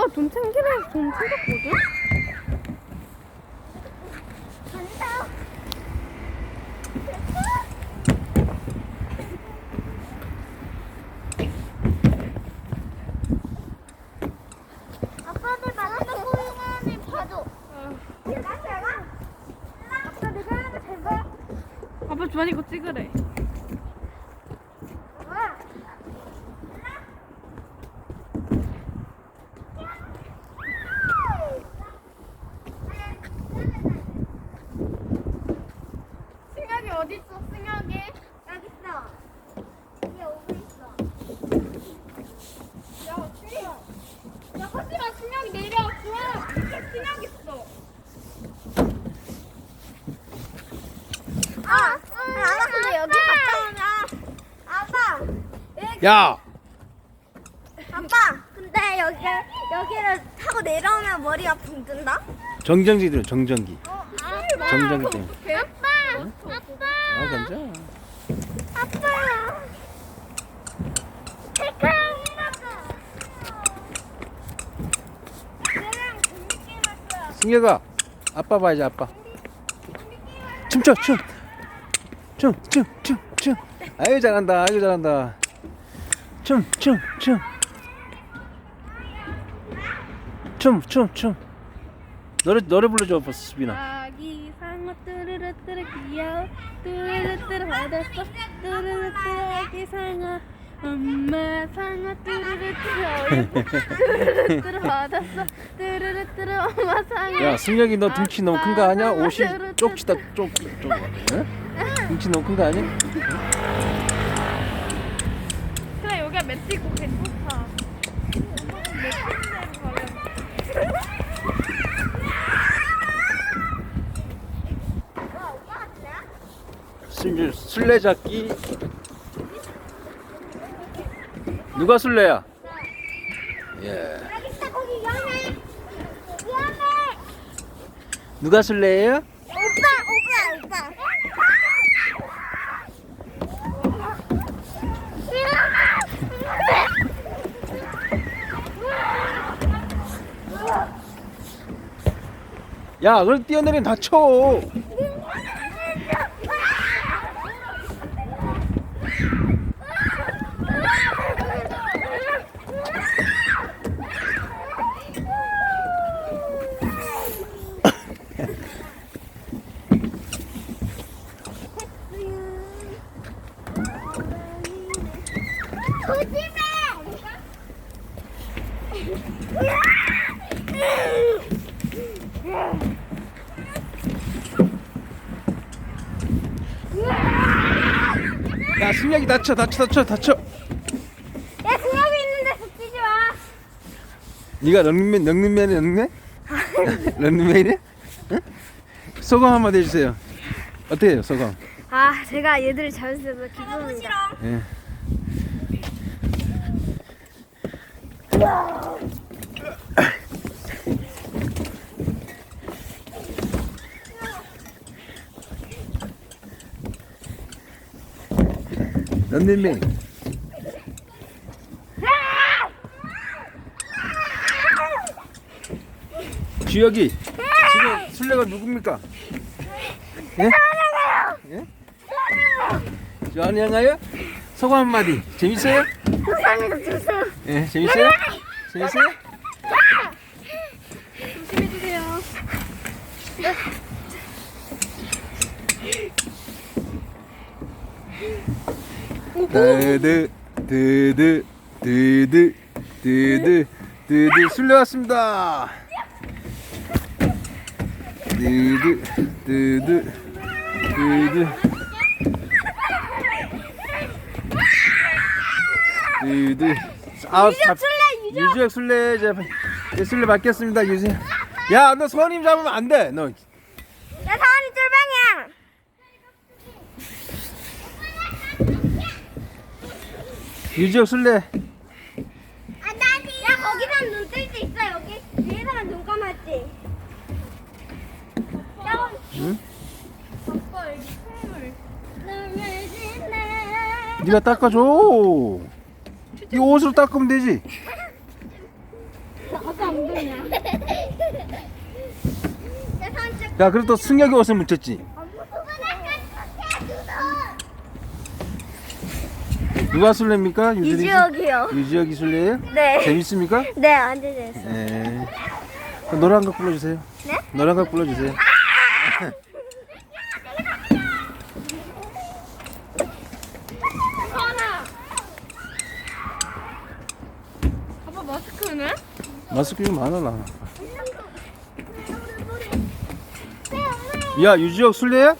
아빠가 돈 챙기래서 돈 챙겼거든? 간다. 아빠들 만나서 보이면 봐줘. 내가? 아빠 내가 하는 거잘 봐. 아빠 주환이 거 찍으래. 와. 승혁이 어디 있어? 승혁이? 여기 있어. 여기 오고 있어. 야, 승혁. 야, 하지마 승혁이 내려. 주환. 승혁 있어. 아, 아빠 근데 여기 갔다 오면 아빠. 여기- 야! 아빠, 근데 여기 여기를 타고 내려오면 머리가 붕 뜬다. 정전기 들어, 정전기. 아, 정전기 때문에. 아, 괜찮아. 아빠. 승혁아, 아빠 봐야지, 아빠. 춤춰, 춤. 춤, 춤, 춤, 춤. 아유, 잘한다, 아유, 잘한다. 춤, 춤, 춤. 춤, 춤, 춤. 노래, 노래 불러줘, 수빈아. 아기 상어 뚜르르뚜르 귀여워 엄마 받았어 엄마 상어 야, 승혁이 너 등치 너무 큰 거 아니야? 옷이 쪽지다, 쪽, 쪽. 응? 등치 너무 큰 거 아니야? 그래 여기가 맵지고 괜찮다 맵진데 가면 술, 술래잡기. 누가 술래야? 예. 누가 술래예요? 오빠, 오빠, 오빠. 야, 그럼 뛰어내리면 다쳐. 조심해. 야, 승혁이 다쳐, 다쳐, 다쳐, 다쳐. 야, 수염이 있는데 붙이지 마. 네가 런닝맨, 런닝맨이 런닝맨? 런닝맨이야? 응? 소감 한마디 해주세요. 어때요, 소감? 아, 제가 얘들을 잡았어서 기쁩니다. 예. 런닝맨. 주혁이 지금 술래가 누굽니까? 예? 예? 주한이형아요? 소감 한마디 재밌어요? 예, 재밌어요? 재밌어요? 조심해주세요 드드 드드 드드 드드 드드 술래 왔습니다. 드드 드드 드드 드드 아 잡- 유주혁 술래 이제 이제 술래 받겠습니다 유주혁 야너 선임 잡으면 안돼너 야, 사원이 쫄방이야. 유주혁 술래 아, 나지. 야, 거기선 눈뜰 수 있어, 여기. 위에서만 눈 감았지. 야, 응? 아빠 여기 지네. 네가 닦아줘 이 옷으로 닦으면 되지. 야, 그래도 승혁이 옷에 묻혔지. 누가 술래입니까? 유지혁이요. 유지혁이 술래예요? 네. 재밌습니까? 네, 안 되겠어요. 네. 노란각 불러주세요. 네? 노란각 불러주세요. 아! 마스크 좀 많아 나. 야 유지혁 술래야?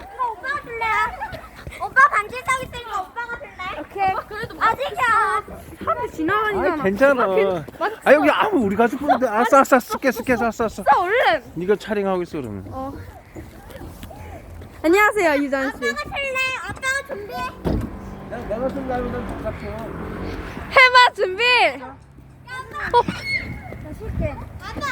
이거 오빠가 줄래? 오빠 반지 딱 있으니까 오빠가 줄래? 오케이. 그래도 아직이야. 하루 지나가니까. 아 괜찮아. 아 여기 아무 우리 가족 보는데 아싸 아싸 쓱게 쓱게 아싸 아싸. 아 얼른. 네가 촬영하고 있어 그러면. 어. 안녕하세요 유전 씨. 아빠가 줄래? 아빠가 준비해. 야 내가 하면 난 똑같아. 해봐 준비. 아빠. 나 쉴게. 아빠,